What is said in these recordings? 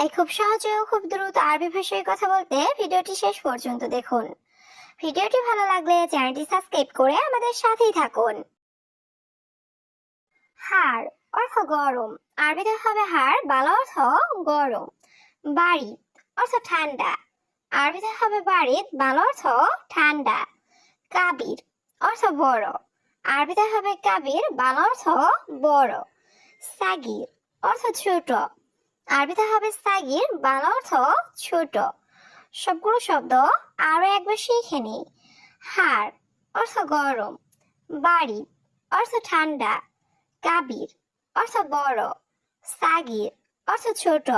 তাই খুব সহজে ও খুব দ্রুত আরবি ভাষায় কথা বলতে ভিডিওটি শেষ পর্যন্ত দেখুন। ভিডিওটি ভালো লাগলে চ্যানেলটি সাবস্ক্রাইব করে আমাদের সাথেই থাকুন। হাড় অর্থ গরম, আরবিতে হবে হাড় বাংলা অর্থ গরম। বাড়ি অর্থ ঠান্ডা, আরবিতে হবে বাড়িত বাংলা অর্থ ঠান্ডা। কাবির অর্থ বড়, আরবিতে হবে কাবির, বাংলা অর্থ বড়। সাগির অর্থ ছোট আরবিতে হবে সাগির, বাংলা অর্থ ছোট। সবগুলো শব্দ আরও একবার শিখে নিই। হাড় অর্থ গরম। বাড়ি, অর্থ ঠান্ডা। কাবির অর্থ বড়। সাগির, অর্থ ছোট।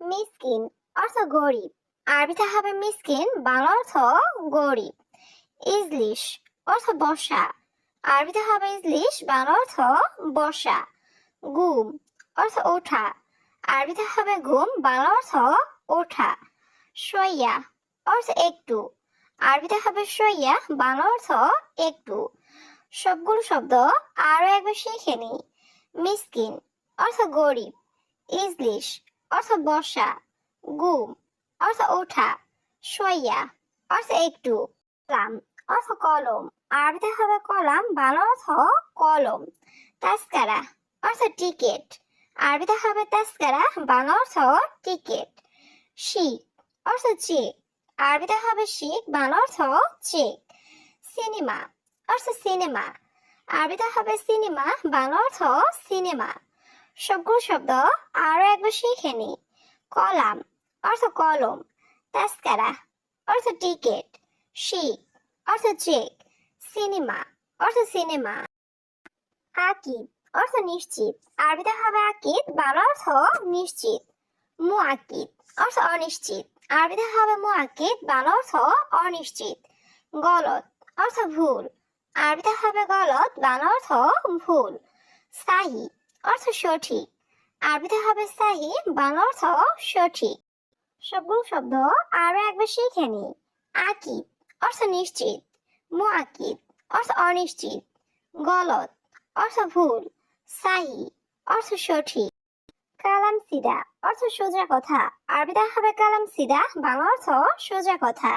মিসকিন, অর্থ গরিব। আরবিতে হবে মিসকিন, বাংলা অর্থ গরিব। ইজলিশ, অর্থ বসা। আরবিতে হবে ইজলিশ, বাংলা অর্থ বসা। গুম অর্থ ওঠা। আরবিতে হবে ঘুম, বাংলা অর্থ ওঠা। সইয়া অর্থ একটু। আরবিতে হবে সইয়া বাংলা অর্থ একটু। সবগুলো শব্দ আরও একবার শিখে নিই মিসকিন, অর্থ গরিব। ইজলিশ, অর্থ বসা গুম, অর্থ ওঠা। সইয়া অর্থ একটু। কলাম, অর্থ কলম। আরবিতে হবে কলাম, বাংলা অর্থ কলম। তাস্কারা অর্থ টিকেট। আরবিতে হবে তাস্কারা বাংলা অর্থ টিকেট শিখ অর্থ চেক আরবিতে হবে শিখ বাংলা অর্থ চেক সিনেমা অর্থ সিনেমা আরবিতে হবে সিনেমা বাংলা অর্থ সিনেমা সবগুলো শব্দ আরও একবার শিখে নি, কলাম, অর্থ কলম তাস্কারা অর্থ টিকেট শিখ অর্থ চেক সিনেমা অর্থ সিনেমা আকিদ অর্থ নিশ্চিত। আরবিতে হবে আকিদ, বাংলা অর্থ নিশ্চিত। মুআকিদ, অর্থ অনিশ্চিত। আরবিতে হবে মুআকিদ, বাংলা অর্থ অনিশ্চিত। গলত, অর্থ ভুল। আরবিতে হবে গলত, বাংলা অর্থ ভুল। সাহি, অর্থ সঠিক। আরবিতে হবে সাহি, বাংলা অর্থ সঠিক। সবগুলো শব্দ আরও একবার শিখে নি আকিদ, অর্থ নিশ্চিত। মুআকিদ, অর্থ অনিশ্চিত। গলত, অর্থ ভুল। সাহি অর্থ সঠিক। কালাম সিদা, অর্থ সোজা কথা। আরবিতে হবে কালাম সিদা, বাংলা অর্থ সোজা কথা।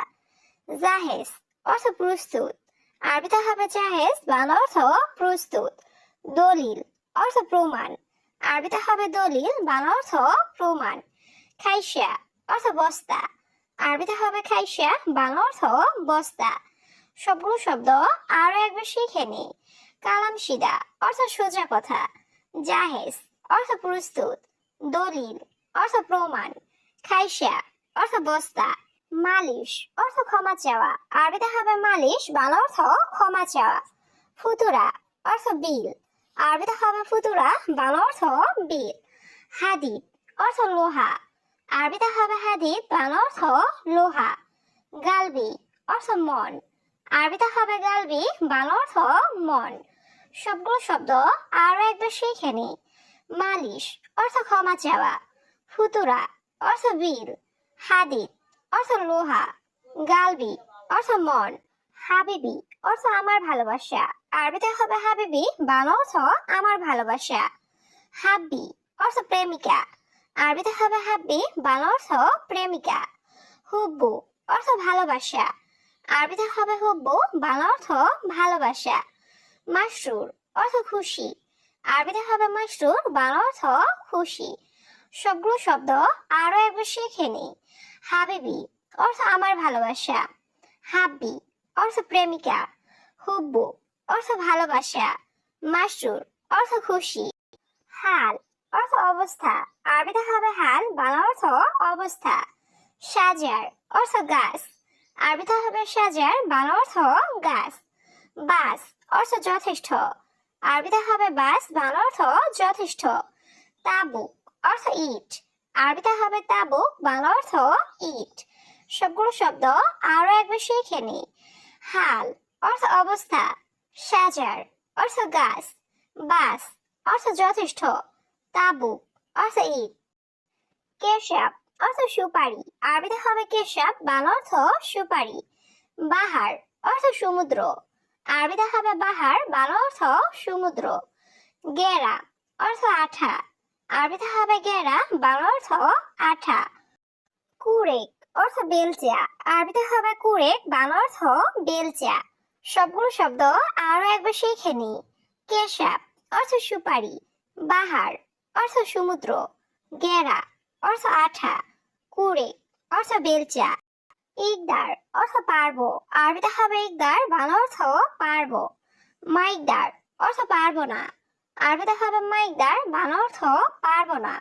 জাহেজ, অর্থ প্রস্তুত। আরবিতে হবে জাহেজ, বাংলা অর্থ প্রস্তুত। দলিল, অর্থ প্রমাণ। আরবিতে হবে দলিল, বাংলা অর্থ প্রমাণ। খাইশা, অর্থ বস্তা। আরবিতে হবে খাইশা, বাংলা অর্থ বস্তা। সবগুলো শব্দ আরও একবার শিখে নি। কালাম সিদা অর্থ সোজা কথা। জাহেজ, অর্থ প্রস্তুত। দলিল, অর্থ প্রমাণ। খাইশা, অর্থ বস্তা। মালিশ, অর্থ ক্ষমা চাওয়া। আরবিতে হবে মালিশ, বাংলা অর্থ ক্ষমা চাওয়া। ফুতুরা, অর্থ বিল। আরবিতে হবে ফুতুরা, বাংলা অর্থ বিল। হাদিদ, অর্থ লোহা। আরবিতে হবে হাদিদ, বাংলা অর্থ লোহা। গালবি, অর্থ মন। আরবিতে হবে গালবি বাংলা অর্থ মন। সবগুলো শব্দ আরও একবার শিখে নি। মালিশ, অর্থ ক্ষমা চাওয়া। ফুতুরা, অর্থ বিল। হাদিদ, অর্থ লোহা। গালবি, অর্থ মন। হাবিবি, অর্থ আমার ভালোবাসা। আরবিতে হবে হাবিবি, বাংলা অর্থ আমার ভালোবাসা। হাব্বি, অর্থ প্রেমিকা। আরবিতে হবে হাব্বি, বাংলা অর্থ প্রেমিকা। হুব্বু, অর্থ ভালোবাসা। আরবিতে হবে হুব্বু বাংলা অর্থ ভালোবাসা, মাসরুর অর্থ খুশি। আরবিতে হবে মাসরুর বাংলা অর্থ খুশি। সবগুলো শব্দ আরও একবার শিখে নিই। হাবিবি অর্থ আমার ভালোবাসা। হাব্বি অর্থ প্রেমিকা। হুব্বু অর্থ ভালোবাসা। মাসরুর অর্থ খুশি। হাল অর্থ অবস্থা। আরবিতে হবে হাল বাংলা অর্থ অবস্থা। সাজার অর্থ গাছ। আরবিতে হবে সাজার, বাংলা অর্থ গাছ। বাস, অর্থ যথেষ্ট। আরবিতে হবে বাস, বাংলা অর্থ যথেষ্ট। তাবুক, অর্থ ইট। আরবিতে হবে তাবুক, বাংলা অর্থ ইট। সবগুলো শব্দ আরও একবার শিখে নি। হাল, অর্থ অবস্থা। সাজার, অর্থ গাছ। বাস, অর্থ যথেষ্ট। তাবুক, অর্থ ইট। কেশাব অর্থ সুপারি। আরবিতে হবে কেশাব, বাংলা অর্থ সুপারি। বাহার অর্থ সমুদ্র। আরবিতে হবে বাহার, বাংলা অর্থ সমুদ্র। গেরা অর্থ আঠা। আরবিতে হবে গেরা, বাংলা অর্থ আঠা। কুরেক অর্থ বেলচা আরবিতে হবে কুরেক, বাংলা অর্থ বেলচা সবগুলো শব্দ আরও একবার শিখে নি। কেশাব অর্থ সুপারি। বাহার অর্থ সমুদ্র। গেরা অর্থ আঠা কুরেক অর্থ বেলচা, ইকদার, অর্থ পারব। আরবিতে হবে ইকদার, বাংলা অর্থ পারব। মাইকদার, অর্থ পারব না। আরবিতে হবে মাইকদার, বাংলা অর্থ পারব না।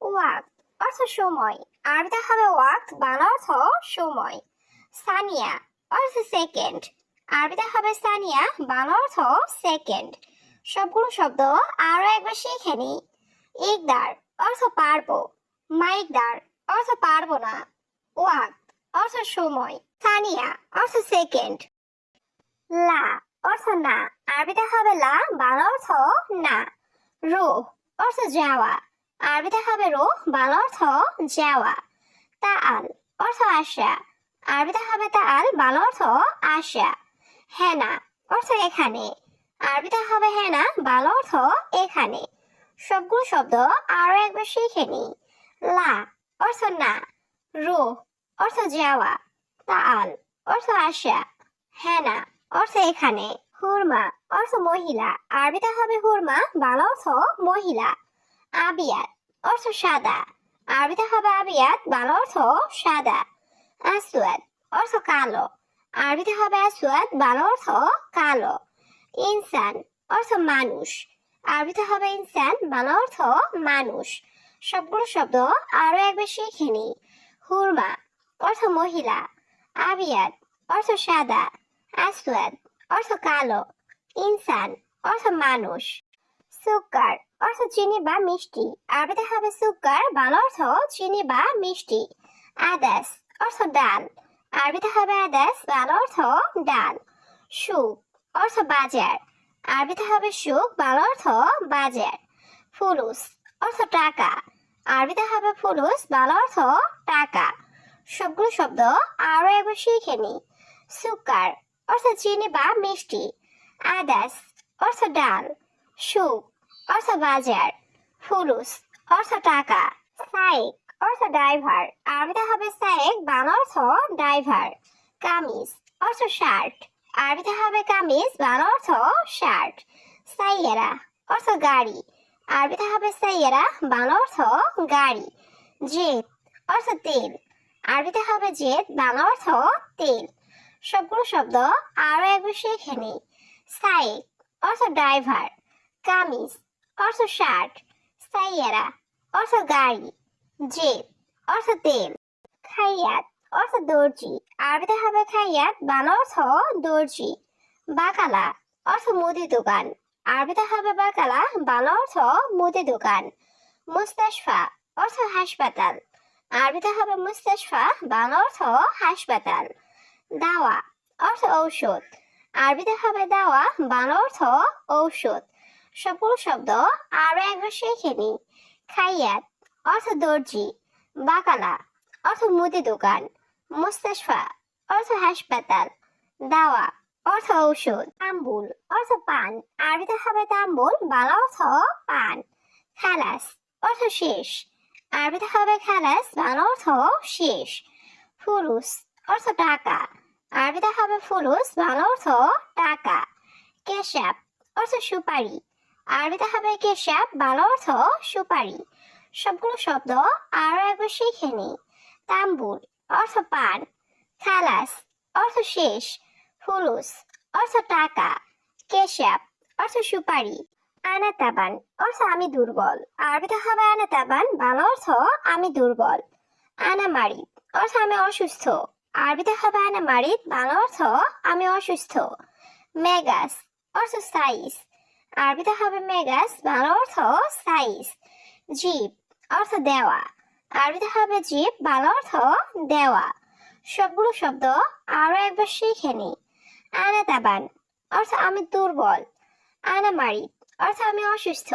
ওয়াক্ত, অর্থ সময়। আরবিতে হবে ওয়াক্ত, বাংলা অর্থ সময়। সানিয়া, অর্থ সেকেন্ড। আরবিতে হবে সানিয়া, বাংলা অর্থ সেকেন্ড। সবগুলো শব্দ আরও একবার শিখে নি। ইকদার, অর্থ পারব। মাইকদার অর্থ পারব না। ওয়াক্ত অর্থ সময়। সানিয়া, অর্থ সেকেন্ড। লা, অর্থ না। আরবিতে হবে লা, বাংলা অর্থ না। রোহ, অর্থ যাওয়া। আরবিতে হবে রোহ, বাংলা অর্থ যাওয়া। তা আল অর্থ আশা আরবিতে হবে তা আল বাংলা অর্থ আশা হেনা, অর্থ এখানে। আরবিতে হবে হেনা, বাংলা অর্থ এখানে। সবগুলো শব্দ আরও একবার শিখে নি লা অর্থ না রোহ অর্থ যাওয়া তাআল অর্থ আশা হেনা অর্থ এখানে, হুরমা অর্থ মহিলা, আরবিতে হবে হুরমা, বাংলা অর্থ মহিলা, আবিয়াত অর্থ সাদা, আরবিতে হবে আবিয়াত, বাংলা অর্থ সাদা, আসওয়াদ অর্থ কালো, আরবিতে হবে আসওয়াদ, বাংলা অর্থ কালো, ইনসান অর্থ মানুষ, আরবিতে হবে ইনসান, বাংলা অর্থ মানুষ সবগুলো শব্দ আরও একবার শিখে নি হুরমা, অর্থ মহিলা। আবিয়াত অর্থ সাদা। আসওয়াদ, অর্থ কালো। ইনসান, অর্থ মানুষ। সুকার অর্থ চিনি বা মিষ্টি। আরবিতে হবে সুকার বাংলা অর্থ চিনি বা মিষ্টি। আদাস, অর্থ ডাল। আরবিতে হবে আদাস, বাংলা অর্থ ডাল। সুক অর্থ বাজার। আরবিতে হবে সুক বাংলা অর্থ বাজার। ফুলুস অর্থ টাকা। আরবিতে হবে ফুলুস, বাংলা অর্থ টাকা। সবগুলো শব্দ আরও একবার শিখে নি। সুকার, অর্থ চিনি বা মিষ্টি। আদাস, অর্থ ডাল। সুপ, অর্থ বাজার। ফুলুস, অর্থ টাকা। সাইক অর্থ ড্রাইভার। আরবিতে হবে সাইক বাংলা অর্থ ড্রাইভার। কামিজ, অর্থ শার্ট। আরবিতে হবে কামিজ, বাংলা অর্থ শার্ট। সাইয়েরা অর্থ গাড়ি। আরবিতে হবে সাইয়েরা বাংলা অর্থ গাড়ি, জেদ, অর্থ তেল। আরবিতে হবে জেদ, বাংলা অর্থ তেল। সবগুলো শব্দ আরও একবার শিখে নি সাইক, অর্থ ড্রাইভার। কামিজ, অর্থ শার্ট। সাইয়েরা, অর্থ গাড়ি। জেদ, অর্থ তেল। খাইয়াত, অর্থ দর্জি। আরবিতে হবে খাইয়াত, বাংলা অর্থ দর্জি। বাকালা, অর্থ মুদি দোকান। আরবিতে হবে বাকালা, বাংলা অর্থ মুদি দোকান, মুস্তাশফা অর্থ হাসপাতাল আরবিতে হবে মুস্তাশফা, বাংলা অর্থ হাসপাতাল, দাওয়া অর্থ ঔষধ আরবিতে হবে দাওয়া, বাংলা অর্থ ঔষধ সবগুলো শব্দ আরও একবার শিখে নি, খাইয়াত অর্থ দর্জি, বাকালা অর্থ মুদি দোকান, মুস্তাশফা অর্থ হাসপাতাল, দাওয়া অর্থ ঔষধ, তাম্বুল। অর্থ পান। আরবিতে হবে তাম্বুল, বাংলা অর্থ পান। খালাস, অর্থ শেষ। আরবিতে হবে খালাস, বাংলা অর্থ শেষ। ফুরুস অর্থ টাকা। আরবিতে হবে ফুলুস, বাংলা অর্থ টাকা। কেশাব, অর্থ সুপারি। আরবিতে হবে কেশাব, বাংলা অর্থ সুপারি। সবগুলো শব্দ আরও একবার শিখে নি তাম্বুল, অর্থ পান। খালাস, অর্থ শেষ। ফুলুস অর্থ টাকা, কেশাব অর্থ সুপারি, আনাতাবান অর্থ আমি দুর্বল। আরবিতে হবে আনাতাবান, বাংলা অর্থ আমি দুর্বল। আনামারি অর্থ আমি অসুস্থ। আরবিতে হবে আনা মারিদ বাংলা অর্থ আমি অসুস্থ। মেগাস অর্থ সাইজ। আরবিতে হবে মেগাস, বাংলা অর্থ সাইজ। জিপ অর্থ দেওয়া। আরবিতে হবে জিপ বাংলা অর্থ দেওয়া। সবগুলো শব্দ আরও একবার শিখে নি আনা তাবান, অর্থ আমি দুর্বল। আনা মারিদ, অর্থ আমি অসুস্থ।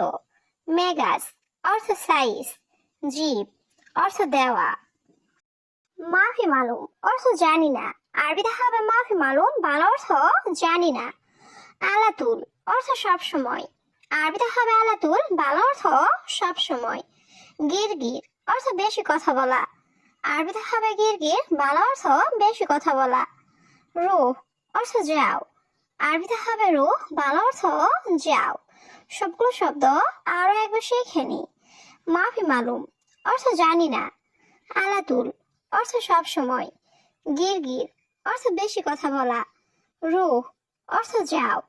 মেগাস, অর্থ সাইজ। জীব, অর্থ দেওয়া। মাফি মালুম, অর্থ জানি না। আরবিতে হবে মাফি মালুম বাংলা অর্থ জানি না। আলাতুল, অর্থ সব সময়। আরবিতে হবে আলাতুল বাংলা অর্থ সব সময়। গিরগির, অর্থ বেশি কথা বলা। আরবিতে হবে গিরগির বাংলা অর্থ বেশি কথা বলা। রুহ অর্থ যাও। আরবিতে হবে রুহ বাংলা অর্থ যাও। সবগুলো শব্দ আরও একবার শিখে নি। মাফি মালুম, অর্থ জানি না। আলাতুল, অর্থ সব সময়। গিরগির, অর্থ বেশি কথা বলা। রুহ, অর্থ যাও।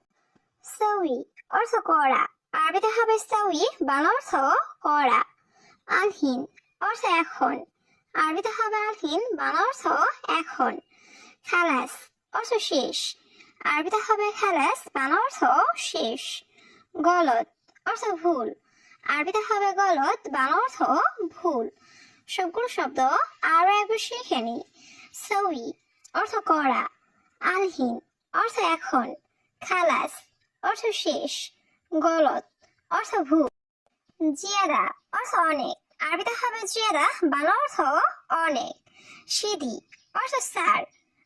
সউই অর্থ করা। আরবিতে হবে সউই বাংলা অর্থ করা। আলহিন, অর্থ এখন। আরবিতে হবে আলহিন, বাংলা অর্থ এখন। খালাস অর্থ শেষ। আরবিতে হবে খালাস, বাংলা অর্থ শেষ। গলত, অর্থ ভুল। আরবিতে হবে গলত, বাংলা অর্থ ভুল। সবগুলো শব্দ আরও একবার শিখে নি। সউই অর্থ করা। আলহিন, অর্থ এখন। খালাস, অর্থ শেষ। গলত, অর্থ ভুল। জিয়াদা, অর্থ অনেক। আরবিতে হবে জিয়াদা, বাংলা অর্থ অনেক। সিধি অর্থ স্যার।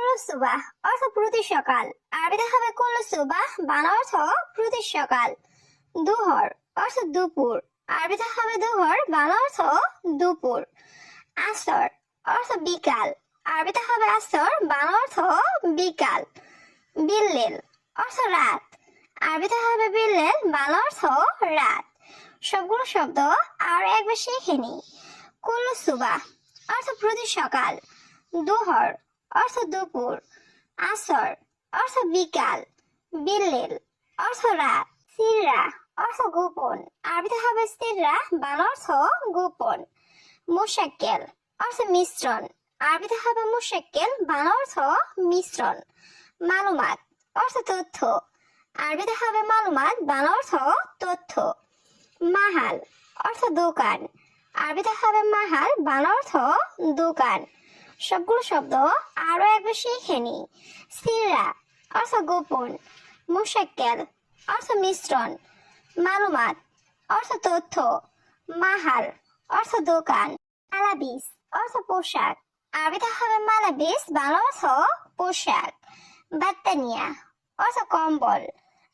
কুলুসুবাহ অর্থ প্রতি সকাল। আরবিতে হবে কুলুসুবাহ বাংলা অর্থ প্রতি সকাল। দুহর, অর্থ দুপুর। আরবিতে হবে দুহর, বাংলা অর্থ দুপুর। আসর, অর্থ বিকাল। আরবিতে হবে আসর, বাংলা অর্থ বিকাল। বিল্লেল, অর্থ রাত। আরবিতে হবে বিল্লেল, বাংলা অর্থ রাত। সবগুলো শব্দ আর একবার শিখে নি কুল্লু সুবাহ, অর্থ প্রতি সকাল। দুহর অর্থ দুপুর, আসর, অর্থ বিকাল বিল্লেল অর্থ রাত, সিররা, অর্থ গোপন, আরবিতে হবে সিররা, বাংলা অর্থ গোপন, মুশাক্কেল, অর্থ মিশ্রণ, আরবিতে হবে মুশাক্কেল, বাংলা অর্থ মিশ্রণ, মালুমাত, অর্থ তথ্য, আরবিতে হবে মালুমাত, বাংলা অর্থ তথ্য, মাহাল, অর্থ দোকান, আরবিতে হবে মাহাল, বাংলা অর্থ দোকান সবগুলো শব্দ আরও একবার শিখে নি সিররা অর্থ গোপন, মুশাক্কেল, অর্থ মিশ্রণ, মালুমাত, অর্থ তথ্য, মাহাল, অর্থ দোকান, মালাবিস, অর্থ পোশাক। আরবিতে হবে মালাবিস, বাংলা অর্থ পোশাক। বাত্তানিয়া, অর্থ কম্বল।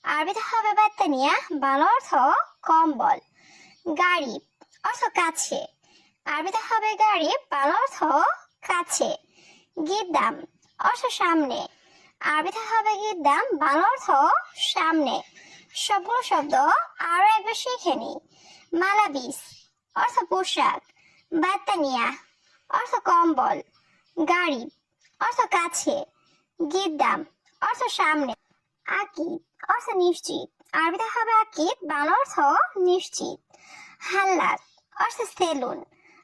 আরবিতে হবে বাত্তানিয়া, বাংলা অর্থ কম্বল। গাড়ি অর্থ কাছে। আরবিতে হবে গাড়ি বাংলা অর্থ কাছে। গিদ্দাম অর্থ সামনে। আরবিতে হবে গিদ্দাম বাংলা অর্থ সামনে। সবগুলো শব্দ আরও একবার শিখে নি। মালাবিস, অর্থ পোশাক। বাত্তানিয়া অর্থ কম্বল। গাড়ি, অর্থ কাছে। গিদ্দাম অর্থ সামনে। আকিদ অর্থ নিশ্চিত। আরবিতে হবে আকিদ বাংলা অর্থ নিশ্চিত। হাল্লাক অর্থ সেলুন।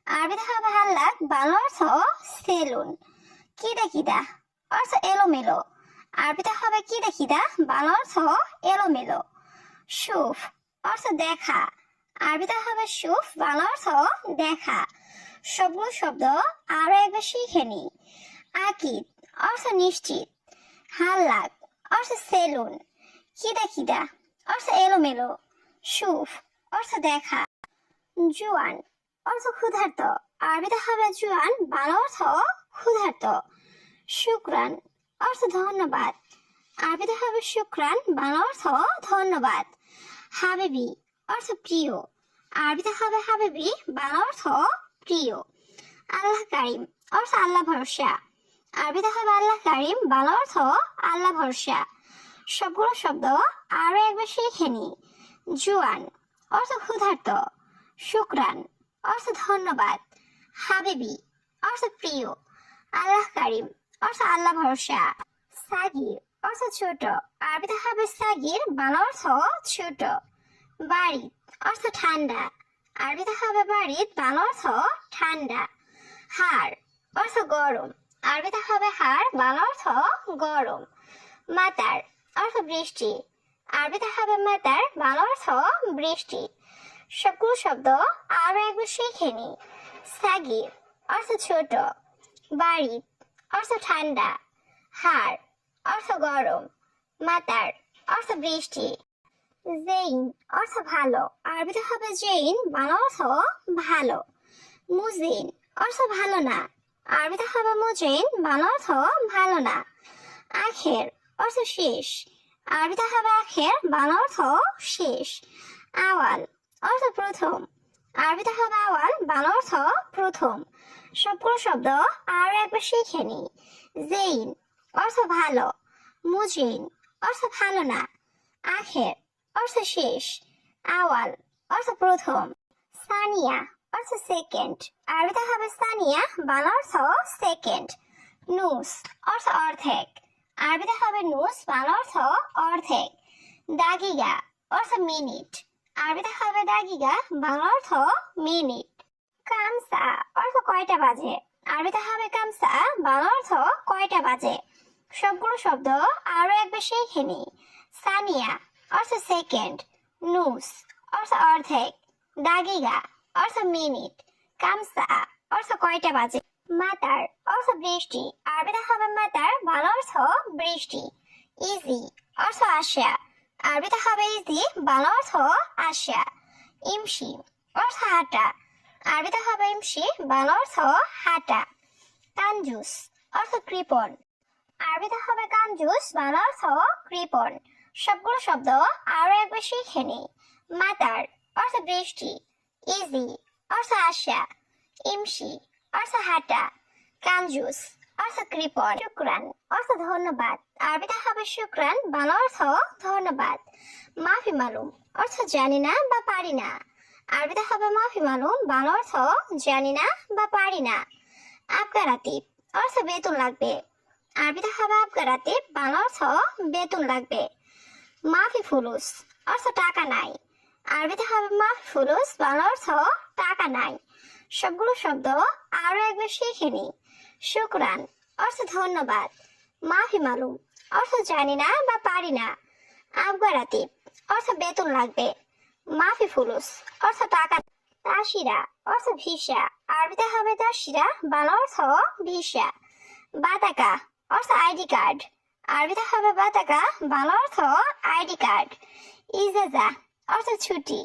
আরবিতে হবে হাল্লাক বাংলা অর্থ সেলুন কিদা কিদা অর্থ এলোমেলো। আরবিতে হবে কিদা কিদা বাংলা অর্থ এলোমেলো। সুফ অর্থ দেখা। আরবিতে হবে সুফ বাংলা অর্থ দেখা। সবগুলো শব্দ আরও একবার শিখে নি আকিদ অর্থ নিশ্চিত। হাল্লাক অর্থ সেলুন কিদা কিদা অর্থ এলোমেলো। সুফ অর্থ দেখা। জুয়ান অর্থ ক্ষুধার্ত। আরবিতে হবে জুয়ান, বাংলা অর্থ ক্ষুধার্ত। শুক্রান, অর্থ ধন্যবাদ। আরবিতে হবে শুক্রান, বাংলা অর্থ ধন্যবাদ। হাবিবি, অর্থ প্রিয়। আরবিতে হবে হাবিবি, বাংলা অর্থ প্রিয়। আল্লাহ কারিম, অর্থ আল্লাহ ভরসা। আরবিতে হবে আল্লাহ কারিম, বাংলা অর্থ আল্লাহ ভরসা। সবগুলো শব্দ আরও একবার শিখে নি। জুয়ান, অর্থ ক্ষুধার্ত। শুক্রান অর্থ ধন্যবাদ। হাবিবি, অর্থ প্রিয়। আল্লাহ কারিম, অর্থ আল্লাহ ভরসা। সাগির, অর্থ ছোট। আরবিতে হবে সাগির, বাংলা অর্থ ছোট। বাড়ি অর্থ ঠান্ডা। আরবিতে হবে বাড়ি বাংলা অর্থ ঠান্ডা। হাড় অর্থ গরম। আরবিতে হবে হাড় বাংলা অর্থ গরম। মাতার, অর্থ বৃষ্টি। আরবিতে হবে মাতার, বাংলা অর্থ বৃষ্টি। সবগুলো শব্দ আরও একবার শিখে নি। সাগির অর্থ ছোট, বাড়ি অর্থ ঠান্ডা, হাড় অর্থ গরম মাতার অর্থ বৃষ্টি, জেইন অর্থ ভালো, আরবিতে হবে জেইন, বাংলা অর্থ ভালো, মুজিন অর্থ ভালো না, আরবিতে হবে মুজিন, বাংলা অর্থ ভালো না, আখের অর্থ শেষ, আরবিতে হবে আখের, বাংলা অর্থ শেষ, আওয়াল অর্থ প্রথম। আরবিতে হবে আওয়াল, বাংলা অর্থ প্রথম। সবগুলো শব্দ আরও একবার শিখে নি জেইন, অর্থ ভালো। মুজিন, অর্থ ভালো না। আখের, অর্থ শেষ। আওয়াল, অর্থ প্রথম। সানিয়া, অর্থ সেকেন্ড আরবিতে হবে সানিয়া, বাংলা অর্থ সেকেন্ড নুস, অর্থ অর্ধেক। আরবিতে হবে নুস, বাংলা অর্থ অর্ধেক। দাগিগা, অর্থ মিনিট। আরবিতে হবে দাগিগা বাংলা অর্থ মিনিট। কামসা, অর্থ কয়টা বাজে? আরবিতে হবে কামসা, বাংলা অর্থ কয়টা বাজে? সবগুলো শব্দ আরও একবার শিখে নি। সানিয়া, অর্থ সেকেন্ড। নুস, অর্থ অর্ধেক। দাগিগা অর্থ মিনিট। কামসা, অর্থ কয়টা বাজে? মাতার, অর্থ বৃষ্টি। আরবিতে হবে মাতার, বাংলা অর্থ বৃষ্টি। ইজি, অর্থ আশা আরবিতে হবে ইজি বাংলা অর্থ আশা ইমশি, অর্থ হাঁটা। আরবিতে হবে ইমশি বাংলা অর্থ হাঁটা। কাঞ্জুস অর্থ কৃপণ। আরবিতে হবে কাঞ্জুস বাংলা অর্থ কৃপণ। সবগুলো শব্দ আরও একবার শিখে নি মাতার, অর্থ বৃষ্টি ইজি, অর্থ আশা ইমশি, অর্থ হাঁটা। কাঞ্জুস কৃপণ শুক্রান। ধন্যবাদ। আরবিতে হবে শুক্রান, বাংলা অর্থ ধন্যবাদ। মাফি মালুম। জানি না বা পারি না। আরবিতে হবে মাফি মালুম, বাংলা অর্থ জানি না বা পারি না। অর্থ বেতন লাগবে। আরবিতে হবে আবগারাতিব বাংলা অর্থ বেতন লাগবে। মাফি ফুলুস। অর্থ টাকা নাই। আরবিতে হবে মাফি ফুলুস, বাংলা অর্থ টাকা নাই। সবগুলো শব্দ আরও একবার শিখে নি শুক্রান, অর্থ ধন্যবাদ। মাফি মালুম, অর্থ জানি না বা পারি না। আবগারাতিব অর্থ বেতন লাগবে। মাফি ফুলুস, অর্থ টাকা। তাসিরা, অর্থ ভিসা। আরবিতে হবে তাসিরা, বাংলা অর্থ ভিসা। বাতাকা, অর্থ আইডি কার্ড। আরবিতে হবে বাতাকা, বাংলা অর্থ আইডি কার্ড। ইজাজা, অর্থ ছুটি।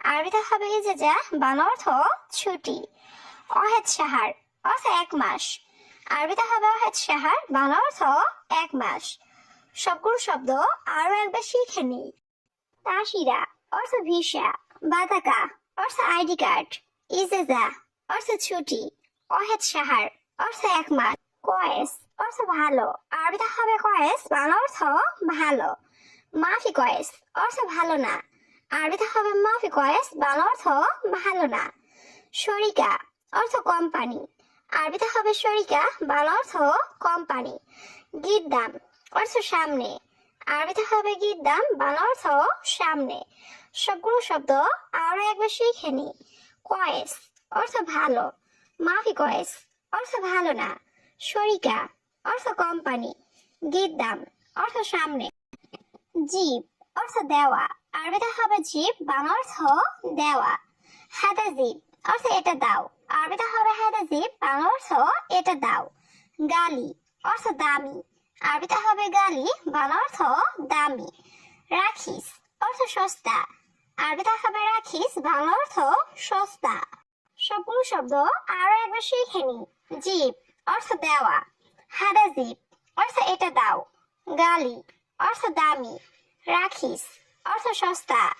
আরবিতে হবে ইজাজা, বাংলা অর্থ ছুটি। অহেদ সাহার, অর্থ এক মাস। আরবিতে হবে সাহার বাংলা অর্থ এক মাস। সবগুলো শব্দ আরও একবার শিখে নিই তাসিরা, অর্থ ভিসা। বাতাকা, অর্থ আইডি কার্ড। ইজাজা, অর্থ ছুটি। অহেদ সাহার, অর্থ এক মাস। কয়েস, অর্থ ভালো। আরবিতে হবে কয়েস বাংলা অর্থ ভালো। মাফি কয়েস, অর্থ ভালো না। আরবিতে হবে মাফি কয়েস বাংলা অর্থ ভালো না। শরিকা অর্থ কোম্পানি। আরবিতে হবে শরিকা বাংলা অর্থ কোম্পানি গিদ্দাম অর্থ সামনে। আরবিতে হবে গিদ্দাম বাংলা অর্থ সামনে। সবগুলো শব্দ আরও একবার শিখে নি। কয়েস, অর্থ ভালো। মাফি কয়েস, অর্থ ভালো না। শরিকা অর্থ কোম্পানি গিদ্দাম অর্থ সামনে। জীব, অর্থ দেওয়া। আরবিতে হবে জীব, বাংলা অর্থ দেওয়া। হাদা জীব, অর্থ এটা দাও। আরবিতে হবে হাদা জীব বাংলা অর্থ এটা দাও। গালি, অর্থ দামি। আরবিতে হবে গালি, বাংলা অর্থ দামি। রাখিস, অর্থ সস্তা। আরবিতে হবে রাখিস, বাংলা অর্থ সস্তা। সবগুলো শব্দ আরও একবার শিখে নি। জীব, অর্থ দেওয়া। হাদা জীব, অর্থ এটা দাও। গালি, অর্থ দামি। রাখিস, অর্থ সস্তা।